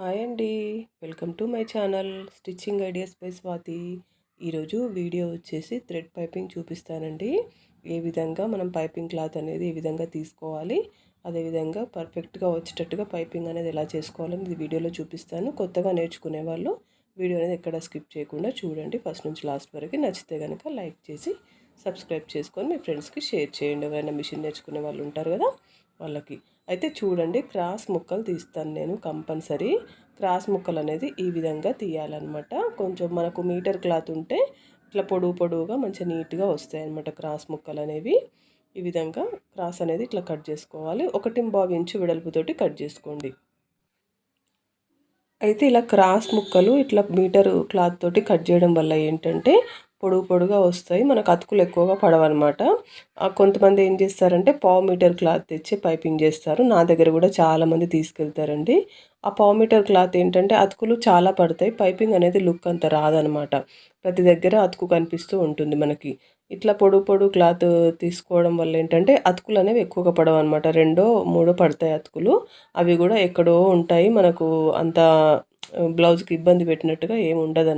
Hi అండి. Welcome to my channel stitching ideas by Swathi. ఈరోజు video వచ్చేసి thread piping చూపిస్తానండి. ఏ విధంగా మనం పైపింగ్ క్లాత్ అనేది ఏ విధంగా తీసుకోవాలి అదేవిధంగా పర్ఫెక్ట్గా వచ్చేటట్టుగా పైపింగ్ అనేది ఎలా చేసుకోవాలని ఇది వీడియోలో చూపిస్తాను. కొత్తగా నేర్చుకునే వాళ్ళు వీడియో అనేది ఎక్కడ స్కిప్ చేయకుండా చూడండి. ఫస్ట్ నుంచి లాస్ట్ వరకు నచ్చితే కనుక లైక్ చేసి సబ్స్క్రైబ్ చేసుకొని మీ ఫ్రెండ్స్కి షేర్ చేయండి. ఎవరైనా మిషన్ నేర్చుకునే వాళ్ళు ఉంటారు కదా వాళ్ళకి. అయితే చూడండి క్రాస్ ముక్కలు తీస్తాను నేను కంపల్సరీ. క్రాస్ ముక్కలు అనేది ఈ విధంగా తీయాలన్నమాట. కొంచెం మనకు మీటర్ క్లాత్ ఉంటే ఇట్లా పొడువు పొడవుగా మంచిగా నీట్గా వస్తాయి అన్నమాట క్రాస్ ముక్కలు అనేవి. ఈ విధంగా క్రాస్ అనేది ఇట్లా కట్ చేసుకోవాలి. ఒకటి బావి ఇంచు వెడల్పుతోటి కట్ చేసుకోండి. అయితే ఇలా క్రాస్ ముక్కలు ఇట్లా మీటర్ క్లాత్ తోటి కట్ చేయడం వల్ల ఏంటంటే పొడుగు పొడుగా వస్తాయి. మనకు అతుకులు ఎక్కువగా పడవన్నమాట. కొంతమంది ఏం చేస్తారంటే పావు మీటర్ క్లాత్ తెచ్చి పైపింగ్ చేస్తారు. నా దగ్గర కూడా చాలామంది తీసుకెళ్తారండి. ఆ పావు మీటర్ క్లాత్ ఏంటంటే అతుకులు చాలా పడతాయి. పైపింగ్ అనేది లుక్ అంత రాదనమాట ప్రతి దగ్గర అతుకు కనిపిస్తూ ఉంటుంది మనకి. ఇట్లా పొడుగు పొడుగు క్లాత్ తీసుకోవడం వల్ల ఏంటంటే అతుకులు అనేవి ఎక్కువగా పడవు అనమాట రెండో మూడో పడతాయి అతుకులు. అవి కూడా ఎక్కడో ఉంటాయి. మనకు అంత బ్లౌజ్కి ఇబ్బంది పెట్టినట్టుగా ఏమి ఉండదు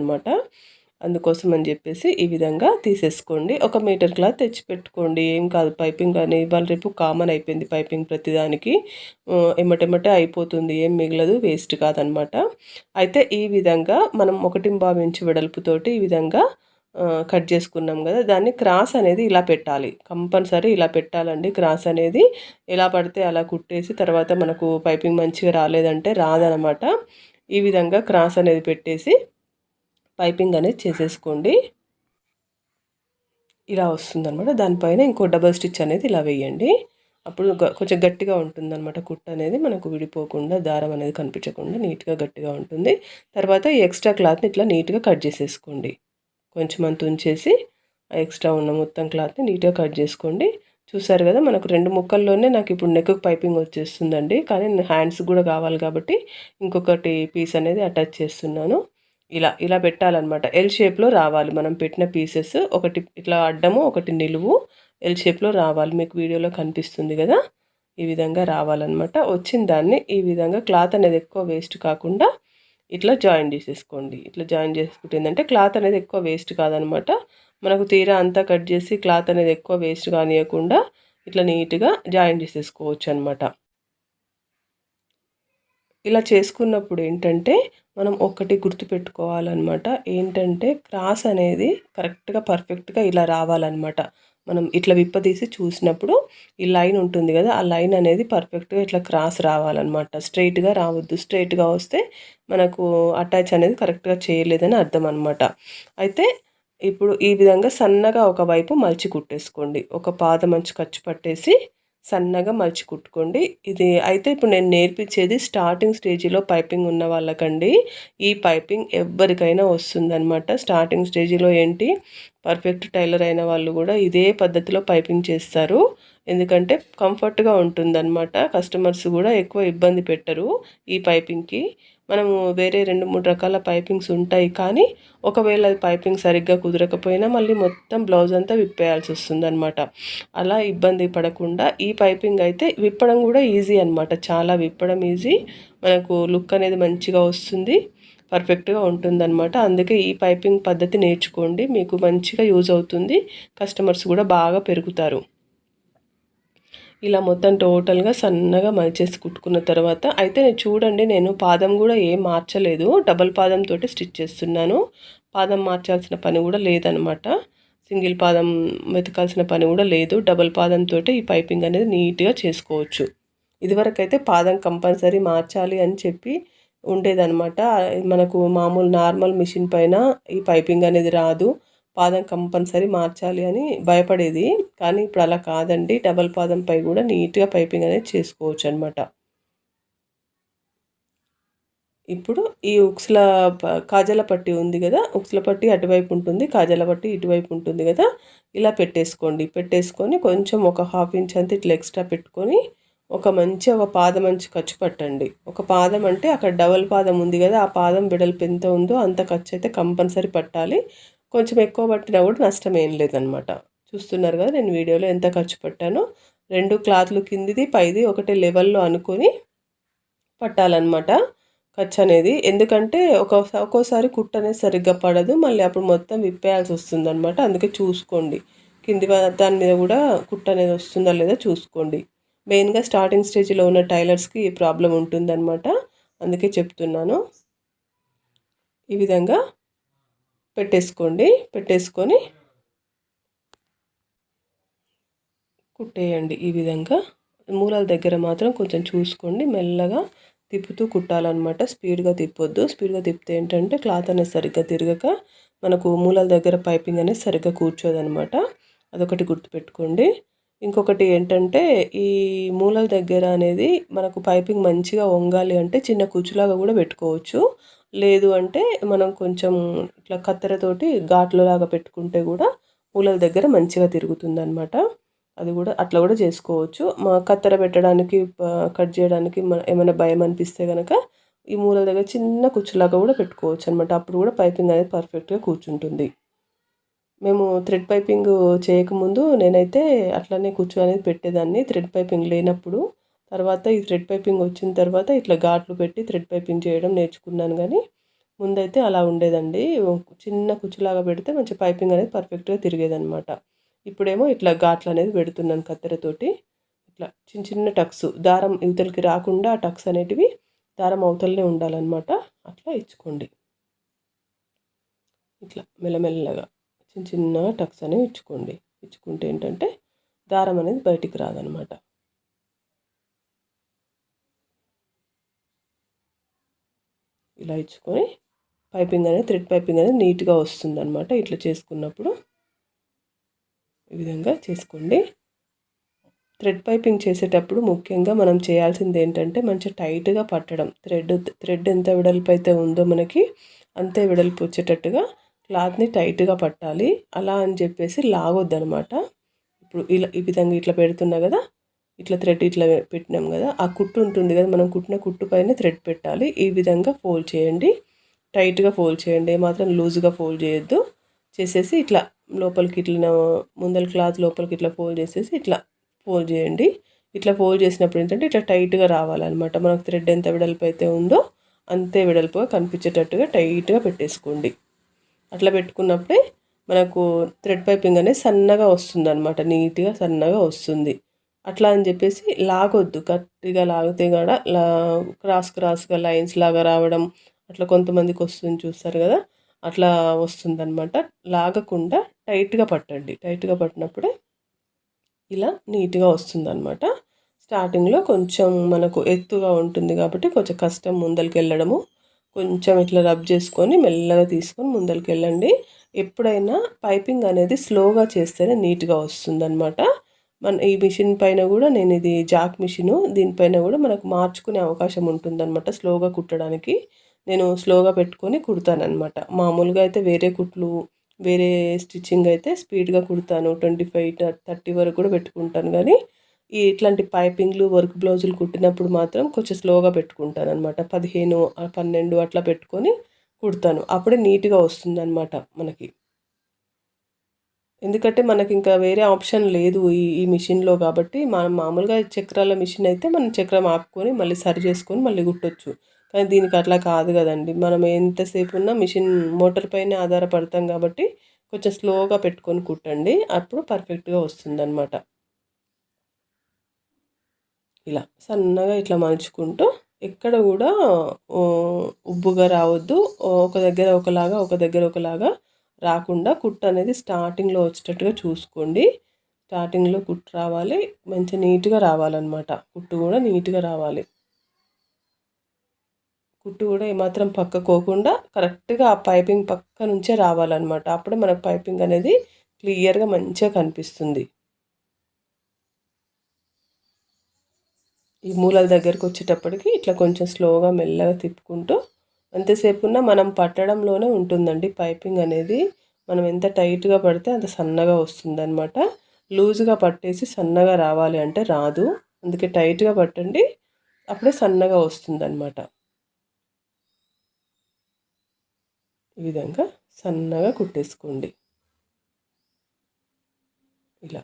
అందుకోసం అని చెప్పేసి ఈ విధంగా తీసేసుకోండి. ఒక మీటర్ క్లాత్ తెచ్చి పెట్టుకోండి ఏం కాదు పైపింగ్ కానీ ఇవాళ రేపు కామన్ అయిపోయింది పైపింగ్ ప్రతిదానికి. ఎమ్మటెమ్మటే అయిపోతుంది. ఏం మిగలదు వేస్ట్ కాదనమాట. అయితే ఈ విధంగా మనం ఒకటి భావించి వెడల్పుతోటి ఈ విధంగా కట్ చేసుకున్నాం కదా దాన్ని క్రాస్ అనేది ఇలా పెట్టాలి. కంపల్సరీ ఇలా పెట్టాలండి. క్రాస్ అనేది ఎలా పడితే అలా కుట్టేసి తర్వాత మనకు పైపింగ్ మంచిగా రాలేదంటే రాదనమాట. ఈ విధంగా క్రాస్ అనేది పెట్టేసి పైపింగ్ అనేది చేసేసుకోండి. ఇలా వస్తుందన్నమాట. దానిపైన ఇంకో డబల్ స్టిచ్ అనేది ఇలా వేయండి. అప్పుడు కొంచెం గట్టిగా ఉంటుందన్నమాట. కుట్ట అనేది మనకు విడిపోకుండా దారం అనేది కనిపించకుండా నీట్గా గట్టిగా ఉంటుంది. తర్వాత ఈ ఎక్స్ట్రా క్లాత్ని ఇట్లా నీట్గా కట్ చేసేసుకోండి. కొంచెం అంత ఉంచేసి ఆ ఎక్స్ట్రా ఉన్న మొత్తం క్లాత్ని నీట్గా కట్ చేసుకోండి. చూసారు కదా మనకు రెండు ముక్కల్లోనే నాకు ఇప్పుడు నెక్కు పైపింగ్ వచ్చేస్తుందండి. కానీ హ్యాండ్స్ కూడా కావాలి కాబట్టి ఇంకొకటి పీస్ అనేది అటాచ్ చేస్తున్నాను. ఇలా ఇలా పెట్టాలన్నమాట. ఎల్ షేప్లో రావాలి. మనం పెట్టిన పీసెస్ ఒకటి ఇట్లా అడ్డము ఒకటి నిలువు ఎల్ షేప్లో రావాలి. మీకు వీడియోలో కనిపిస్తుంది కదా? ఈ విధంగా రావాలన్నమాట. వచ్చిన దాన్ని ఈ విధంగా క్లాత్ అనేది ఎక్కువ వేస్ట్ కాకుండా ఇట్లా జాయిన్ చేసేసుకోండి. ఇట్లా జాయిన్ చేసుకుంటే ఏంటంటే క్లాత్ అనేది ఎక్కువ వేస్ట్ కాదనమాట మనకు తీరా అంతా కట్ చేసి క్లాత్ అనేది ఎక్కువ వేస్ట్ కానియకుండా ఇట్లా నీట్గా జాయిన్ చేసేసుకోవచ్చు అనమాట ఇలా చేసుకున్నప్పుడు ఏంటంటే మనం ఒకటి గుర్తుపెట్టుకోవాలన్నమాట. ఏంటంటే క్రాస్ అనేది కరెక్ట్గా పర్ఫెక్ట్గా ఇలా రావాలన్నమాట. మనం ఇట్లా విప్పదీసి చూసినప్పుడు ఈ లైన్ ఉంటుంది కదా ఆ లైన్ అనేది పర్ఫెక్ట్గా ఇట్లా క్రాస్ రావాలన్నమాట. స్ట్రైట్గా రావద్దు. స్ట్రైట్గా వస్తే మనకు అటాచ్ అనేది కరెక్ట్గా చేయలేదని అర్థం అనమాట అయితే ఇప్పుడు ఈ విధంగా సన్నగా ఒకవైపు మలిచి కుట్టేసుకోండి. ఒక పాద మంచి ఖర్చు పట్టేసి సన్నగా మలిచి కుట్టుకోండి. ఇది అయితే ఇప్పుడు నేను నేర్పించేది స్టార్టింగ్ స్టేజీలో పైపింగ్ ఉన్న వాళ్ళకండి. ఈ పైపింగ్ ఎవరికైనా వస్తుందన్నమాట. స్టార్టింగ్ స్టేజీలో ఏంటి? పర్ఫెక్ట్ టైలర్ అయిన వాళ్ళు కూడా ఇదే పద్ధతిలో పైపింగ్ చేస్తారు. ఎందుకంటే కంఫర్ట్గా ఉంటుందన్నమాట. కస్టమర్స్ కూడా ఎక్కువ ఇబ్బంది పెట్టరు ఈ పైపింగ్కి. మనము వేరే రెండు మూడు రకాల పైపింగ్స్ ఉంటాయి కానీ ఒకవేళ అది పైపింగ్ సరిగ్గా కుదరకపోయినా మళ్ళీ మొత్తం బ్లౌజ్ అంతా విప్పేయాల్సి వస్తుంది అనమాట అలా ఇబ్బంది పడకుండా ఈ పైపింగ్ అయితే విప్పడం కూడా ఈజీ అనమాట చాలా విప్పడం ఈజీ. మనకు లుక్ అనేది మంచిగా వస్తుంది. పర్ఫెక్ట్గా ఉంటుందన్నమాట. అందుకే ఈ పైపింగ్ పద్ధతి నేర్చుకోండి. మీకు మంచిగా యూజ్ అవుతుంది. కస్టమర్స్ కూడా బాగా పెరుగుతారు. ఇలా మొత్తం టోటల్గా సన్నగా మలిచేసి కుట్టుకున్న తర్వాత అయితే నేను చూడండి నేను పాదం కూడా ఏం మార్చలేదు. డబల్ పాదంతో స్టిచ్ చేస్తున్నాను. పాదం మార్చాల్సిన పని కూడా లేదనమాట. సింగిల్ పాదం వెతకాల్సిన పని కూడా లేదు. డబల్ పాదంతో ఈ పైపింగ్ అనేది నీట్గా చేసుకోవచ్చు. ఇదివరకైతే పాదం కంపల్సరీ మార్చాలి అని చెప్పి ఉండేదనమాట. మనకు మామూలు నార్మల్ మిషన్ పైన ఈ పైపింగ్ అనేది రాదు. పాదం కంపల్సరీ మార్చాలి అని భయపడేది. కానీ ఇప్పుడు అలా కాదండి. డబల్ పాదంపై కూడా నీట్గా పైపింగ్ అనేది చేసుకోవచ్చు అనమాట ఇప్పుడు ఈ ఉక్స్ల కాజల పట్టి ఉంది కదా. ఉక్స్ల పట్టి అటువైపు ఉంటుంది. కాజల పట్టి ఇటువైపు ఉంటుంది కదా. ఇలా పెట్టేసుకోండి. పెట్టేసుకొని కొంచెం ఒక హాఫ్ ఇంచ్ అంత ఇట్లా ఎక్స్ట్రా పెట్టుకొని ఒక మంచి ఒక పాదం మంచి ఖర్చు పట్టండి. ఒక పాదం అంటే అక్కడ డబల్ పాదం ఉంది కదా. ఆ పాదం వెడల్పు ఎంత ఉందో అంత ఖర్చు అయితే కంపల్సరీ పట్టాలి. కొంచెం ఎక్కువ పట్టినా కూడా నష్టం ఏం లేదనమాట చూస్తున్నారు కదా నేను వీడియోలో ఎంత ఖర్చు పెట్టానో. రెండు క్లాత్లు కిందిది పైది ఒకటే లెవెల్లో అనుకొని పట్టాలన్నమాట. ఖర్చు అనేది. ఎందుకంటే ఒక ఒక్కోసారి కుట్ట అనేది సరిగ్గా పడదు. మళ్ళీ అప్పుడు మొత్తం విప్పేయాల్సి వస్తుంది అనమాట అందుకే చూసుకోండి. కింది దాని మీద కూడా కుట్ట అనేది వస్తుందా లేదా చూసుకోండి. మెయిన్గా స్టార్టింగ్ స్టేజ్లో ఉన్న టైలర్స్కి ఈ ప్రాబ్లం ఉంటుందన్నమాట. అందుకే చెప్తున్నాను. ఈ విధంగా పెట్టేసుకోండి. పెట్టేసుకొని కుట్టేయండి ఈ విధంగా. మూలాల దగ్గర మాత్రం కొంచెం చూసుకోండి. మెల్లగా తిప్పుతూ కుట్టాలన్నమాట. స్పీడ్గా తిప్పొద్దు. స్పీడ్గా తిప్పితే ఏంటంటే క్లాత్ అనేది సరిగ్గా తిరగక మనకు మూలాల దగ్గర పైపింగ్ అనేది సరిగ్గా కూర్చోదనమాట అదొకటి గుర్తుపెట్టుకోండి. ఇంకొకటి ఏంటంటే ఈ మూలల దగ్గర అనేది మనకు పైపింగ్ మంచిగా వంగాలి అంటే చిన్న కుచ్చులాగా కూడా పెట్టుకోవచ్చు. లేదు అంటే మనం కొంచెం ఇట్లా కత్తెరతోటి ఘాట్లలాగా పెట్టుకుంటే కూడా మూలల దగ్గర మంచిగా తిరుగుతుంది అనమాట అది కూడా అట్లా కూడా చేసుకోవచ్చు. మా కత్తెర పెట్టడానికి కట్ చేయడానికి ఏమైనా భయం అనిపిస్తే కనుక ఈ మూలల దగ్గర చిన్న కుచ్చులాగా కూడా పెట్టుకోవచ్చు అనమాట అప్పుడు కూడా పైపింగ్ అనేది పర్ఫెక్ట్గా కూర్చుంటుంది. మేము థ్రెడ్ పైపింగ్ చేయకముందు నేనైతే అట్లనే కుచ్చు అనేది పెట్టేదాన్ని. థ్రెడ్ పైపింగ్ లేనప్పుడు తర్వాత ఈ థ్రెడ్ పైపింగ్ వచ్చిన తర్వాత ఇట్లా ఘాట్లు పెట్టి థ్రెడ్ పైపింగ్ చేయడం నేర్చుకున్నాను కానీ ముందైతే అలా ఉండేదండి. చిన్న కుచ్చులాగా పెడితే మంచి పైపింగ్ అనేది పర్ఫెక్ట్గా తిరిగేదనమాట ఇప్పుడేమో ఇట్లా ఘాట్లు అనేది పెడుతున్నాను కత్తెరతోటి. ఇట్లా చిన్న చిన్న టక్స్ దారం ఇవతలకి రాకుండా ఆ టక్స్ అనేటివి దారం అవతలనే ఉండాలన్నమాట. అట్లా ఇచ్చుకోండి. ఇట్లా మెల్లమెల్లగా చిన్న చిన్న టక్స్ అనేవి ఇచ్చుకోండి. ఇచ్చుకుంటే ఏంటంటే దారం అనేది బయటికి రాదనమాట ఇలా ఇచ్చుకొని పైపింగ్ అనేది థ్రెడ్ పైపింగ్ అనేది నీట్గా వస్తుంది అనమాట ఇట్లా చేసుకున్నప్పుడు. ఈ విధంగా చేసుకోండి. థ్రెడ్ పైపింగ్ చేసేటప్పుడు ముఖ్యంగా మనం చేయాల్సింది ఏంటంటే మంచి టైట్గా పట్టడం. థ్రెడ్ థ్రెడ్ ఎంత వెడల్పు అయితే ఉందో మనకి అంతే వెడల్పు వచ్చేటట్టుగా క్లాత్ని టైట్గా పట్టాలి. అలా అని చెప్పేసి లాగొద్దనమాట ఇప్పుడు ఇలా ఈ విధంగా ఇట్లా పెడుతున్నా కదా ఇట్లా థ్రెడ్ ఇట్లా పెట్టినాం కదా ఆ కుట్టు ఉంటుంది కదా మనం కుట్టిన కుట్టు పైన థ్రెడ్ పెట్టాలి. ఈ విధంగా ఫోల్డ్ చేయండి. టైట్గా ఫోల్డ్ చేయండి. ఏమాత్రం లూజ్గా ఫోల్డ్ చేయొద్దు. చేసేసి ఇట్లా లోపలికి ఇట్లా ముందల క్లాత్ లోపలికి ఇట్లా ఫోల్డ్ చేసేసి ఇట్లా ఫోల్డ్ చేయండి. ఇట్లా ఫోల్డ్ చేసినప్పుడు ఏంటంటే ఇట్లా టైట్గా రావాలన్నమాట. మనకు థ్రెడ్ ఎంత వెడల్పు అయితే ఉందో అంతే వెడల్పుగా కనిపించేటట్టుగా టైట్గా పెట్టేసుకోండి. అట్లా పెట్టుకున్నప్పుడే మనకు థ్రెడ్ పైపింగ్ అనేది సన్నగా వస్తుంది అనమాట నీట్గా సన్నగా వస్తుంది. అట్లా అని చెప్పేసి లాగొద్దు. గట్టిగా లాగితే కూడా లా క్రాస్ క్రాస్గా లైన్స్ లాగా రావడం అట్లా కొంతమందికి వస్తుంది చూస్తారు కదా అట్లా వస్తుందన్నమాట. లాగకుండా టైట్గా పట్టండి. టైట్గా పట్టినప్పుడే ఇలా నీట్గా వస్తుంది అనమాట స్టార్టింగ్లో కొంచెం మనకు ఎత్తుగా ఉంటుంది కాబట్టి కొంచెం కష్టం ముందరికి వెళ్ళడము కొంచెం ఇట్లా రబ్ చేసుకొని మెల్లగా తీసుకొని ముందరికి వెళ్ళండి ఎప్పుడైనా పైపింగ్ అనేది స్లోగా చేస్తేనే నీట్గా వస్తుందన్నమాట. మన ఈ మిషన్ పైన కూడా నేను ఇది జాక్ మిషను దీనిపైన కూడా మనకు మార్చుకునే అవకాశం ఉంటుందన్నమాట స్లోగా కుట్టడానికి. నేను స్లోగా పెట్టుకొని కుడతానమాట మామూలుగా అయితే వేరే కుట్లు వేరే స్టిచ్చింగ్ అయితే స్పీడ్గా కుడతాను. ట్వంటీ ఫైవ్ థర్టీ వరకు కూడా పెట్టుకుంటాను. కానీ ఈ ఇట్లాంటి పైపింగ్లు వర్క్ బ్లౌజులు కుట్టినప్పుడు మాత్రం కొంచెం స్లోగా పెట్టుకుంటాను అనమాట పదిహేను పన్నెండు అట్లా పెట్టుకొని కుడతాను. అప్పుడే నీట్గా వస్తుంది అనమాట మనకి. ఎందుకంటే మనకి ఇంకా వేరే ఆప్షన్ లేదు ఈ ఈ మిషన్లో కాబట్టి మనం మామూలుగా చక్రాల మిషన్ అయితే మనం చక్రం ఆపుకొని మళ్ళీ సరి చేసుకొని మళ్ళీ కుట్టొచ్చు. కానీ దీనికి అట్లా కాదు కదండి. మనం ఎంతసేపు ఉన్నా మిషన్ మోటార్ పైన ఆధారపడతాం కాబట్టి కొంచెం స్లోగా పెట్టుకొని కుట్టండి. అప్పుడు పర్ఫెక్ట్గా వస్తుంది అనమాట ఇలా సన్నగా ఇట్లా మలుచుకుంటూ ఎక్కడ కూడా ఉబ్బుగా రావద్దు. ఒక దగ్గర ఒకలాగా ఒక దగ్గర ఒకలాగా రాకుండా కుట్టు అనేది స్టార్టింగ్లో వచ్చేటట్టుగా చూసుకోండి. స్టార్టింగ్లో కుట్టు రావాలి మంచి నీట్గా రావాలన్నమాట. కుట్టు కూడా నీట్గా రావాలి. కుట్టు కూడా ఏమాత్రం పక్కకోకుండా కరెక్ట్గా ఆ పైపింగ్ పక్క నుంచే రావాలన్నమాట. అప్పుడే మనకు పైపింగ్ అనేది క్లియర్గా మంచిగా కనిపిస్తుంది. ఈ మూలల దగ్గరకు వచ్చేటప్పటికి ఇట్లా కొంచెం స్లోగా మెల్లగా తిప్పుకుంటూ ఎంతసేపు ఉన్నా మనం పట్టడంలోనే ఉంటుందండి. పైపింగ్ అనేది మనం ఎంత టైట్గా పడితే అంత సన్నగా వస్తుంది అనమాట లూజ్గా పట్టేసి సన్నగా రావాలి అంటే రాదు. అందుకే టైట్గా పట్టండి అప్పుడే సన్నగా వస్తుంది అనమాట ఈ విధంగా సన్నగా కుట్టేసుకోండి. ఇలా.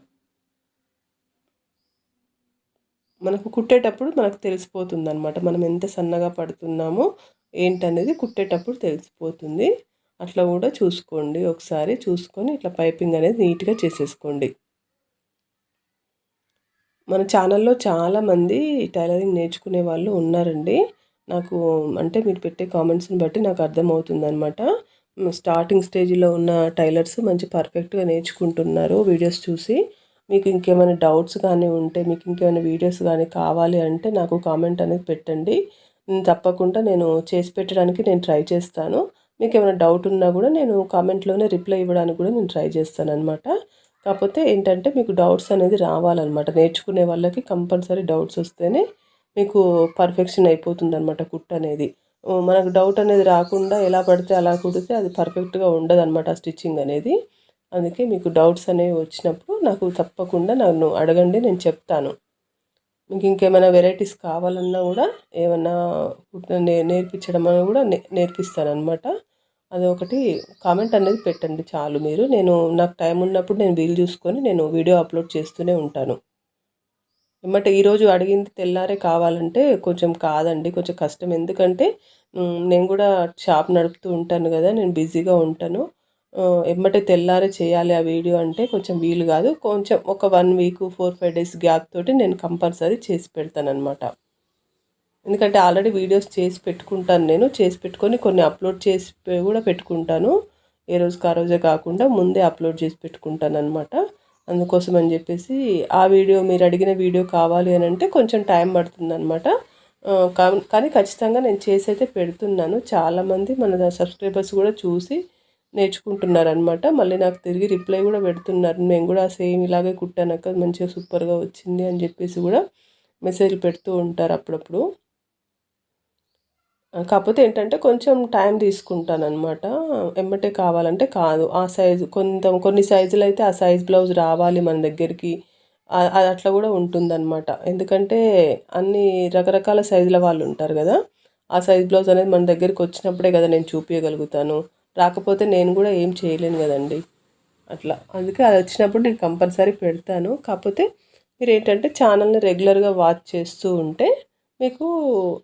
మనకు కుట్టేటప్పుడు మనకు తెలిసిపోతుంది అనమాట మనం ఎంత సన్నగా పడుతున్నామో ఏంటనేది కుట్టేటప్పుడు తెలిసిపోతుంది. అట్లా కూడా చూసుకోండి. ఒకసారి చూసుకొని ఇట్లా పైపింగ్ అనేది నీట్గా చేసేసుకోండి. మన ఛానల్లో చాలామంది టైలరింగ్ నేర్చుకునే వాళ్ళు ఉన్నారండి. నాకు అంటే మీరు పెట్టే కామెంట్స్ని బట్టి నాకు అర్థమవుతుంది అనమాట స్టార్టింగ్ స్టేజ్లో ఉన్న టైలర్స్ మంచి పర్ఫెక్ట్గా నేర్చుకుంటున్నారు వీడియోస్ చూసి. మీకు ఇంకేమైనా డౌట్స్ కానీ ఉంటే మీకు ఇంకేమైనా వీడియోస్ కానీ కావాలి అంటే నాకు కామెంట్ అనేది పెట్టండి. తప్పకుండా నేను చేసి పెట్టడానికి నేను ట్రై చేస్తాను. మీకు ఏమైనా డౌట్ ఉన్నా కూడా నేను కామెంట్లోనే రిప్లై ఇవ్వడానికి కూడా నేను ట్రై చేస్తాను అనమాట కాకపోతే ఏంటంటే మీకు డౌట్స్ అనేది రావాలన్నమాట. నేర్చుకునే వాళ్ళకి కంపల్సరీ డౌట్స్ వస్తేనే మీకు పర్ఫెక్షన్ అయిపోతుంది అనమాట కుట్ అనేది మనకు డౌట్ అనేది రాకుండా ఎలా పడితే అలా కుడితే అది పర్ఫెక్ట్గా ఉండదు అనమాట స్టిచ్చింగ్ అనేది. అందుకే మీకు డౌట్స్ అనేవి వచ్చినప్పుడు నాకు తప్పకుండా నన్ను అడగండి నేను చెప్తాను. మీకు ఇంకేమైనా వెరైటీస్ కావాలన్నా కూడా ఏమన్నా నేర్పించడం అని కూడా నేర్పిస్తాను అనమాట అది ఒకటి కామెంట్ అనేది పెట్టండి చాలు మీరు. నేను నాకు టైం ఉన్నప్పుడు నేను వీలు చూసుకొని నేను వీడియో అప్లోడ్ చేస్తూనే ఉంటాను. ఏమంటే ఈరోజు అడిగింది తెల్లారే కావాలంటే కొంచెం కాదండి కొంచెం కష్టం. ఎందుకంటే నేను కూడా షాప్ నడుపుతూ ఉంటాను కదా నేను బిజీగా ఉంటాను. ఎమ్మటే తెల్లారే చేయాలి ఆ వీడియో అంటే కొంచెం వీలు కాదు. కొంచెం ఒక one week four five days gap తోటి నేను కంపల్సరీ చేసి పెడతానమాట ఎందుకంటే ఆల్రెడీ వీడియోస్ చేసి పెట్టుకుంటాను నేను. చేసి పెట్టుకొని కొన్ని అప్లోడ్ చేసి కూడా పెట్టుకుంటాను. ఏ రోజుకి ఆ రోజే కాకుండా ముందే అప్లోడ్ చేసి పెట్టుకుంటాను అనమాట అందుకోసం అని చెప్పేసి ఆ వీడియో మీరు అడిగిన వీడియో కావాలి అని అంటే కొంచెం టైం పడుతుంది అనమాట కానీ ఖచ్చితంగా నేను చేసి అయితే పెడుతున్నాను చాలామంది మన సబ్స్క్రైబర్స్ కూడా చూసి నేర్చుకుంటున్నారు అనమాట మళ్ళీ నాకు తిరిగి రిప్లై కూడా పెడుతున్నారు. నేను కూడా సేమ్ ఇలాగే కుట్టానక్క మంచిగా సూపర్గా వచ్చింది అని చెప్పేసి కూడా మెసేజ్లు పెడుతూ ఉంటారు అప్పుడప్పుడు. కాకపోతే ఏంటంటే కొంచెం టైం తీసుకుంటాను అనమాట ఎమ్మటే కావాలంటే కాదు. ఆ సైజు కొంత కొన్ని సైజులు అయితే ఆ సైజ్ బ్లౌజ్ రావాలి మన దగ్గరికి. అది అట్లా కూడా ఉంటుందన్నమాట. ఎందుకంటే అన్ని రకరకాల సైజుల వాళ్ళు ఉంటారు కదా. ఆ సైజ్ బ్లౌజ్ అనేది మన దగ్గరికి వచ్చినప్పుడే కదా నేను చూపించగలుగుతాను రాకపోతే నేను కూడా ఏం చేయలేను కదండి. అట్లా. అందుకే అది వచ్చినప్పుడు నేను కంపల్సరీ పెడతాను. కాకపోతే మీరు ఏంటంటే ఛానల్ని రెగ్యులర్గా వాచ్ చేస్తూ ఉంటే మీకు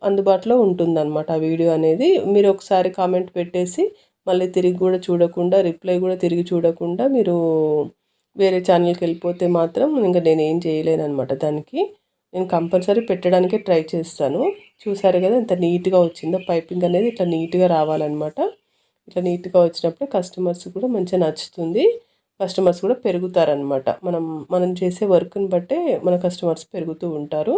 అందుబాటులో ఉంటుందన్నమాట ఆ వీడియో అనేది. మీరు ఒకసారి కామెంట్ పెట్టేసి మళ్ళీ తిరిగి కూడా చూడకుండా రిప్లై కూడా తిరిగి చూడకుండా మీరు వేరే ఛానల్కి వెళ్ళిపోతే మాత్రం ఇంకా నేను ఏం చేయలేను అనమాట దానికి. నేను కంపల్సరీ పెట్టడానికే ట్రై చేస్తాను. చూసారు కదా ఎంత నీట్గా వచ్చిందో పైపింగ్ అనేది ఇట్లా నీట్గా రావాలన్నమాట. ఇట్లా నీట్గా వచ్చినప్పుడు కస్టమర్స్ కూడా మంచిగా నచ్చుతుంది. కస్టమర్స్ కూడా పెరుగుతారనమాట మనం మనం చేసే వర్క్ని బట్టే మన కస్టమర్స్ పెరుగుతూ ఉంటారు.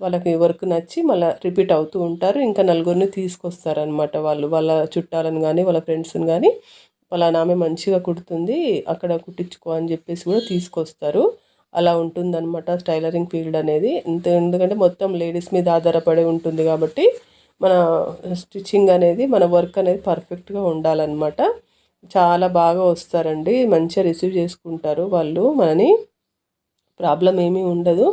వాళ్ళకి వర్క్ నచ్చి మళ్ళీ రిపీట్ అవుతూ ఉంటారు. ఇంకా నలుగురిని తీసుకొస్తారనమాట వాళ్ళు. వాళ్ళ చుట్టాలను కానీ వాళ్ళ ఫ్రెండ్స్ని కానీ వాళ్ళ నామే మంచిగా కుడుతుంది. అక్కడ కుట్టించుకో అని చెప్పేసి కూడా తీసుకొస్తారు. అలా ఉంటుందన్నమాట టైలరింగ్ ఫీల్డ్ అనేది. ఇంత ఎందుకంటే మొత్తం లేడీస్ మీద ఆధారపడి ఉంటుంది కాబట్టి మన స్టిచ్చింగ్ అనేది మన వర్క్ అనేది పర్ఫెక్ట్గా ఉండాలన్నమాట. చాలా బాగా వస్తారండి. మంచిగా రిసీవ్ చేసుకుంటారు వాళ్ళు. మనని ప్రాబ్లం ఏమీ ఉండదు.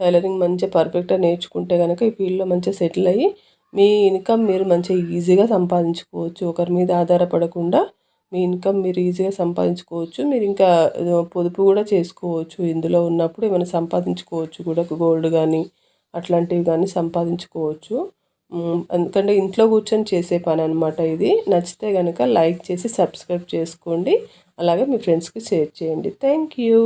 టైలరింగ్ మంచిగా పర్ఫెక్ట్గా నేర్చుకుంటే కనుక ఈ ఫీల్డ్లో మంచిగా సెటిల్ అయ్యి మీ ఇన్కమ్ మీరు మంచిగా ఈజీగా సంపాదించుకోవచ్చు. ఒకరి మీద ఆధారపడకుండా మీ ఇన్కమ్ మీరు ఈజీగా సంపాదించుకోవచ్చు. మీరు ఇంకా పొదుపు కూడా చేసుకోవచ్చు. ఇందులో ఉన్నప్పుడు ఏమైనా సంపాదించుకోవచ్చు. కూడా గోల్డ్ కానీ అట్లాంటివి కానీ సంపాదించుకోవచ్చు. ఎందుకంటే ఇంట్లో కూర్చొని చేసే పని అనమాట ఇది. నచ్చితే కనుక లైక్ చేసి సబ్స్క్రైబ్ చేసుకోండి. అలాగే మీ ఫ్రెండ్స్కి షేర్ చేయండి. Thank you.